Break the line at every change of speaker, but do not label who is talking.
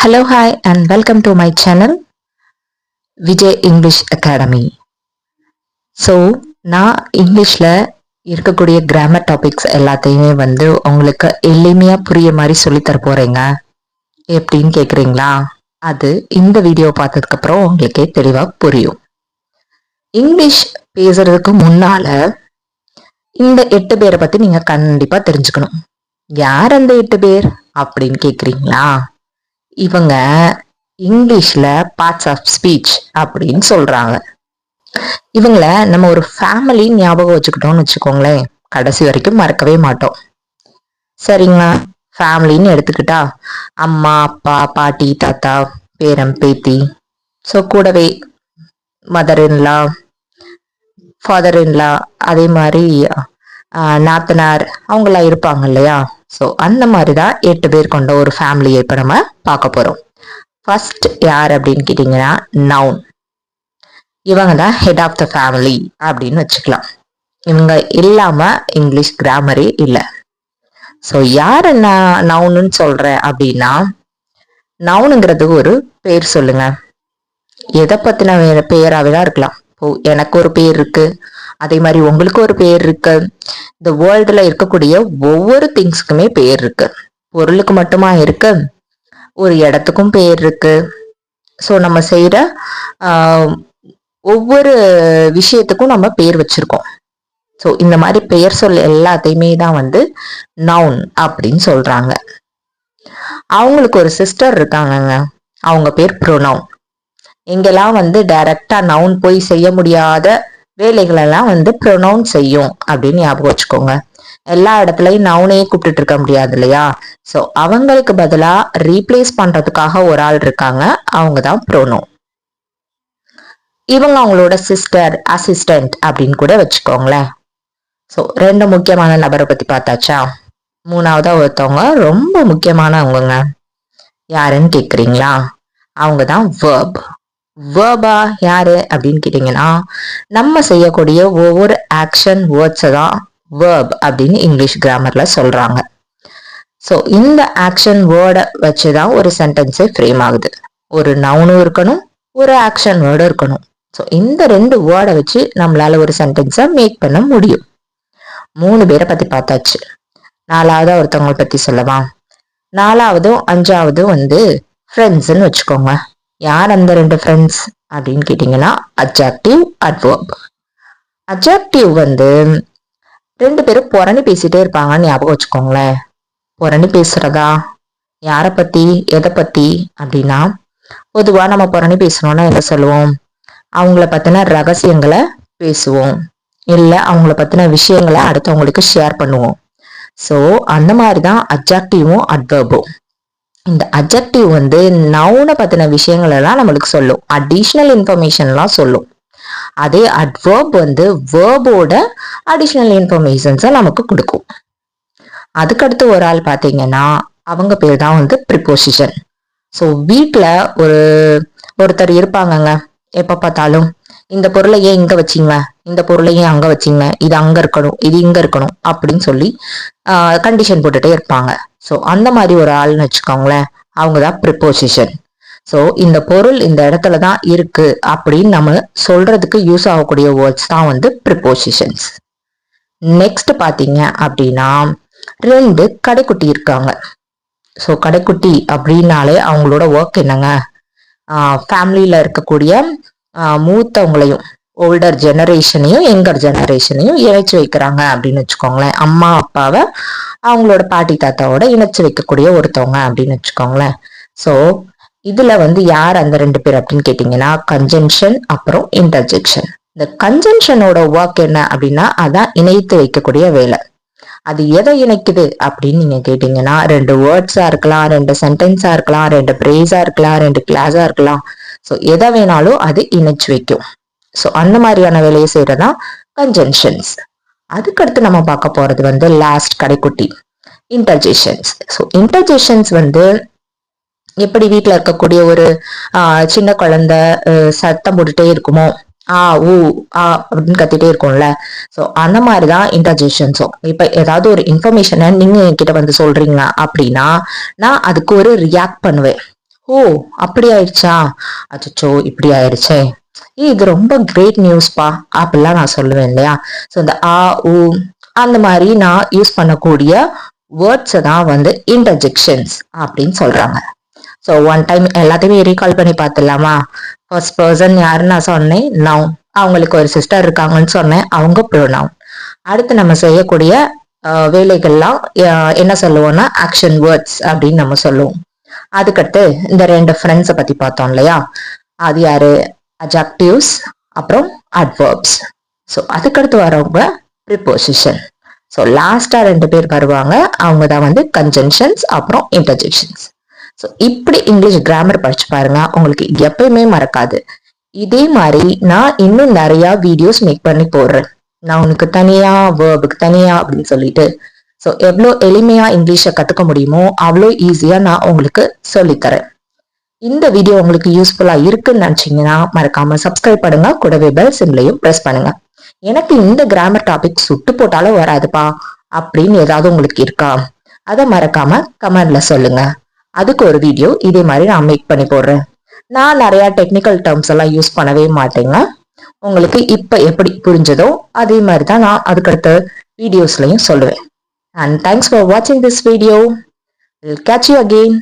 Hello hi and welcome to my channel Vijay English academy so நான் இங்கிலீஷில் இருக்கக்கூடிய grammar topics எல்லாத்தையுமே வந்து உங்களுக்கு எளிமையாக புரிய மாதிரி சொல்லித்தர போகிறேங்க எப்படின்னு கேட்குறீங்களா அது இந்த வீடியோ பார்த்ததுக்கப்புறம் உங்களுக்கே தெளிவாக புரியும். இங்கிலீஷ் பேசுறதுக்கு முன்னால் இந்த எட்டு பேரை பற்றி நீங்கள் கண்டிப்பாக தெரிஞ்சுக்கணும். யார் அந்த எட்டு பேர் அப்படின்னு கேட்குறீங்களா இவங்க இங்கிலீஷ்ல பார்ட்ஸ் ஆஃப் ஸ்பீச் அப்படின்னு சொல்றாங்க. இவங்கள நம்ம ஒரு ஃபேமிலி ஞாபகம் வச்சுக்கிட்டோம்னு வச்சுக்கோங்களேன். கடைசி வரைக்கும் மறக்கவே மாட்டோம். சரிங்களா? ஃபேமிலின்னு எடுத்துக்கிட்டா அம்மா அப்பா பாட்டி தாத்தா பேரம் பேத்தி. ஸோ கூடவே மதர் இன்லா ஃபாதர் இன்லா அதே மாதிரி நாத்தனார் அவங்களாம் இருப்பாங்க இல்லையா? ஸோ அந்த மாதிரி தான் எட்டு பேர் கொண்ட ஒரு ஃபேமிலியை இப்போ நம்ம பார்க்க போகிறோம் ஃபர்ஸ்ட் யார் அப்படின்னு கேட்டிங்கன்னா நவுன் இவங்க தான் ஹெட் ஆஃப் த ஃபேமிலி அப்படின்னு வச்சுக்கலாம். இவங்க இல்லாமல் இங்கிலீஷ் கிராமரே இல்லை. ஸோ யார் நான் நவுனுன்னு சொல்கிறேன் அப்படின்னா நவுனுங்கிறது ஒரு பேர் சொல்லுங்க. எதை பற்றின பேராகவே தான் இருக்கலாம். இப்போ எனக்கு ஒரு பேர் இருக்கு. அதே மாதிரி உங்களுக்கு ஒரு பேர் இருக்கு. இந்த வேர்ல்டில் இருக்கக்கூடிய ஒவ்வொரு திங்ஸ்க்குமே பேர் இருக்கு. பொருளுக்கு மட்டுமா இருக்கு? ஒரு இடத்துக்கும் பேர் இருக்கு. ஸோ நம்ம செய்கிற ஒவ்வொரு விஷயத்துக்கும் நம்ம பேர் வச்சிருக்கோம். ஸோ இந்த மாதிரி பெயர் சொல் எல்லாத்தையுமே தான் வந்து நவுன் அப்படின்னு சொல்றாங்க. அவங்களுக்கு ஒரு சிஸ்டர் இருக்காங்கங்க. அவங்க பேர் ப்ரொனவுன் எங்கெல்லாம் வந்து டைரக்டா நவுன் போய் செய்ய முடியாத வேலைகளெல்லாம் வந்து ப்ரொனவுன் செய்யும் அப்படின்னு ஞாபகம் வச்சுக்கோங்க. எல்லா இடத்துலையும் நவுனையே கூப்பிட்டுட்டு இருக்க முடியாது இல்லையா? ஸோ அவங்களுக்கு பதிலா ரீப்ளேஸ் பண்றதுக்காக ஒரு ஆள் இருக்காங்க. அவங்க தான் ப்ரோனோ இவங்க அவங்களோட சிஸ்டர் அசிஸ்டன்ட் அப்படின்னு கூட வச்சுக்கோங்களேன். ஸோ ரெண்டு முக்கியமான நபரை பத்தி பார்த்தாச்சா? மூணாவதா ஒருத்தவங்க ரொம்ப முக்கியமானவங்க யாருன்னு கேக்குறீங்களா? அவங்க தான் வேர்ப் வேர்பா யாரு அப்படின்னு கேட்டிங்கன்னா நம்ம செய்யக்கூடிய ஒவ்வொரு ஆக்ஷன் வேர்ட்ஸை தான் வேர்ப் அப்படின்னு இங்கிலீஷ் கிராமர்ல சொல்றாங்க. ஸோ இந்த ஆக்ஷன் வேர்டை வச்சு தான் ஒரு சென்டென்ஸே ஃப்ரேம் ஆகுது. ஒரு நவுனும் இருக்கணும் ஒரு ஆக்ஷன் வேர்டும் இருக்கணும். ஸோ இந்த ரெண்டு வேர்டை வச்சு நம்மளால ஒரு சென்டென்ஸை மேக் பண்ண முடியும். மூணு பேரை பத்தி பார்த்தாச்சு. நாலாவது ஒருத்தவங்களை பத்தி சொல்லவா? நாலாவதும் அஞ்சாவதும் வந்து ஃப்ரெண்ட்ஸ்ன்னு வச்சுக்கோங்க. யார் அந்த ரெண்டு ஃப்ரெண்ட்ஸ் அப்படின்னு கேட்டிங்கன்னா அப்ஜெக்டிவ் அட்வர்ப் அப்ஜெக்டிவ் வந்து ரெண்டு பேரும் புறணி பேசிட்டே இருப்பாங்கன்னு ஞாபகம் வச்சுக்கோங்களேன். புறணி பேசுறதா? யாரை பத்தி? எதை பத்தி? அப்படின்னா பொதுவாக நம்ம புறணி பேசணும்னா என்ன சொல்லுவோம்? அவங்கள பத்தின ரகசியங்களை பேசுவோம். இல்லை அவங்கள பத்தின விஷயங்களை அடுத்தவங்களுக்கு ஷேர் பண்ணுவோம். ஸோ அந்த மாதிரி தான் அப்ஜெக்டிவும் அட்வர்பும் இந்த அப்ஜெக்டிவ் வந்து நவுனை பற்றின விஷயங்கள் எல்லாம் நம்மளுக்கு சொல்லும். அடிஷ்னல் இன்ஃபர்மேஷன்லாம் சொல்லும். அதே அட்வர்ப் வந்து வேர்போட அடிஷ்னல் இன்ஃபர்மேஷன்ஸை நமக்கு கொடுக்கும். அதுக்கடுத்து ஒரு ஆள் பார்த்தீங்கன்னா அவங்க பேர் தான் வந்து ப்ரிப்போசிஷன் ஸோ வீட்டில் ஒரு ஒருத்தர் இருப்பாங்கங்க. எப்போ பார்த்தாலும் இந்த பொருளை ஏன் இங்கே வச்சீங்க? இந்த பொருளையும் அங்கே வச்சீங்க இது அங்கே இருக்கணும் இது இங்கே இருக்கணும் அப்படின்னு சொல்லி கண்டிஷன் போட்டுட்டே இருப்பாங்க. ஸோ அந்த மாதிரி ஒரு ஆள்னு வச்சுக்கோங்களேன் அவங்க தான் ப்ரிப்போசிஷன் ஸோ இந்த பொருள் இந்த இடத்துல தான் இருக்கு அப்படின்னு நம்ம சொல்றதுக்கு யூஸ் ஆகக்கூடிய வேர்ட்ஸ் தான் வந்து ப்ரிப்போசிஷன்ஸ் நெக்ஸ்ட் பார்த்தீங்க அப்படின்னா ரெண்டு கடைக்குட்டி இருக்காங்க. ஸோ கடைக்குட்டி அப்படின்னாலே அவங்களோட ஒர்க் என்னங்க? ஃபேமிலியில் இருக்கக்கூடிய மூத்தவங்களையும் ஓல்டர் ஜெனரேஷனையும் யங்கர் ஜெனரேஷனையும் இணைச்சு வைக்கிறாங்க அப்படின்னு வச்சுக்கோங்களேன். அம்மா அப்பாவை அவங்களோட பாட்டி தாத்தாவோட இணைச்சு வைக்கக்கூடிய ஒருத்தவங்க அப்படின்னு வச்சுக்கோங்களேன். ஸோ இதுல வந்து யார் அந்த ரெண்டு பேர் அப்படின்னு கேட்டிங்கன்னா கன்ஜென்ஷன் அப்புறம் இன்டர்ஜெக்ஷன் இந்த கன்ஜென்ஷனோட ஒர்க் என்ன அப்படின்னா அதான் இணைத்து வைக்கக்கூடிய வேலை. அது எதை இணைக்குது அப்படின்னு நீங்க கேட்டீங்கன்னா ரெண்டு வேர்ட்ஸா இருக்கலாம் ரெண்டு சென்டென்ஸா இருக்கலாம் ரெண்டு பிரேஸா இருக்கலாம் ரெண்டு கிளாஸா இருக்கலாம். ஸோ எதை வேணாலும் அது இணைச்சு வைக்கும். ஸோ அந்த மாதிரியான வேலையை செய்யறதான் கன்ஜென்ஷன்ஸ் அதுக்கடுத்து நம்ம பார்க்க போறது வந்து லாஸ்ட் கடைக்குட்டி இன்டர்ஜெஷன்ஸ் ஸோ இன்டர்ஜெஷன்ஸ் வந்து எப்படி வீட்டில் இருக்கக்கூடிய ஒரு சின்ன குழந்தை சத்தம் போட்டுட்டே இருக்குமோ ஆ ஊ ஆ அப்படின்னு கத்திட்டே இருக்கும்ல. ஸோ அந்த மாதிரி தான் இன்டர்ஜெஷன்ஸும் இப்போ ஏதாவது ஒரு இன்ஃபர்மேஷனை நீங்கள் என்கிட்ட வந்து சொல்றீங்க அப்படின்னா நான் அதுக்கு ஒரு ரியாக்ட் பண்ணுவேன். ஓ அப்படி ஆயிடுச்சா அச்சோ இப்படி ஆயிடுச்சே ஏ இது ரொம்ப கிரேட் நியூஸ்பா அப்படிலாம் நான் சொல்லுவேன் இல்லையா? ஸோ இந்த ஆ ஊ அந்த மாதிரி நான் யூஸ் பண்ணக்கூடிய வேர்ட்ஸை தான் வந்து இன்டர்ஜெக்ஷன்ஸ் அப்படின்னு சொல்றாங்க. ஸோ ஒன் டைம் எல்லாத்தையுமே ரீகால் பண்ணி பார்த்துடலாமா? ஃபர்ஸ்ட் பர்சன் யாருன்னு நான் சொன்னேன்? நவுன் அவங்களுக்கு ஒரு சிஸ்டர் இருக்காங்கன்னு சொன்னேன். அவங்க ப்ரோனவுன் அடுத்து நம்ம செய்யக்கூடிய வேலைகள்லாம் என்ன சொல்லுவோம்னா ஆக்ஷன் வேர்ட்ஸ் அப்படின்னு நம்ம சொல்லுவோம். அதுக்கடுத்து இந்த ரெண்டு ஃப்ரெண்ட்ஸை பற்றி பார்த்தோம் இல்லையா? அது யாரு? அஜாக்டிவ்ஸ் அப்புறம் அட்வர்ப்ஸ் ஸோ அதுக்கடுத்து வரவங்க ப்ரிப்போசிஷன் ஸோ லாஸ்ட்டாக ரெண்டு பேர் வருவாங்க. அவங்க தான் வந்து கன்ஜென்ஷன்ஸ் அப்புறம் இன்டர்ஜெக்ஷன்ஸ் ஸோ இப்படி இங்கிலீஷ் கிராமர் படிச்சு பாருங்க. உங்களுக்கு எப்பயுமே மறக்காது. இதே மாதிரி நான் இன்னும் நிறையா வீடியோஸ் மேக் பண்ணி போடுறேன். நான் உனக்கு தனியா வேர்புக்கு தனியா அப்படின்னு சொல்லிட்டு. ஸோ எவ்வளோ எளிமையாக இங்கிலீஷை கற்றுக்க முடியுமோ அவ்வளோ ஈஸியாக நான் உங்களுக்கு சொல்லித்தரேன். இந்த வீடியோ உங்களுக்கு யூஸ்ஃபுல்லா இருக்குன்னு நினைச்சீங்கன்னா மறக்காம சப்ஸ்கிரைப் பண்ணுங்க. கூடவே பெல் சிம்லையும் ப்ரெஸ் பண்ணுங்க. எனக்கு இந்த கிராமர் டாபிக் சுட்டு போட்டாலும் வராதுப்பா அப்படின்னு ஏதாவது உங்களுக்கு இருக்கா? அதை மறக்காம கமெண்ட்ல சொல்லுங்க. அதுக்கு ஒரு வீடியோ இதே மாதிரி நான் மேக் பண்ணி போடுறேன். நான் நிறைய டெக்னிக்கல் டேர்ம்ஸ் எல்லாம் யூஸ் பண்ணவே மாட்டேங்க. உங்களுக்கு இப்ப எப்படி புரிஞ்சதோ அதே மாதிரி தான் நான் அதுக்கடுத்த வீடியோஸ்லையும் சொல்லுவேன். அண்ட் தேங்க்ஸ் ஃபார் வாட்சிங் this video catch you again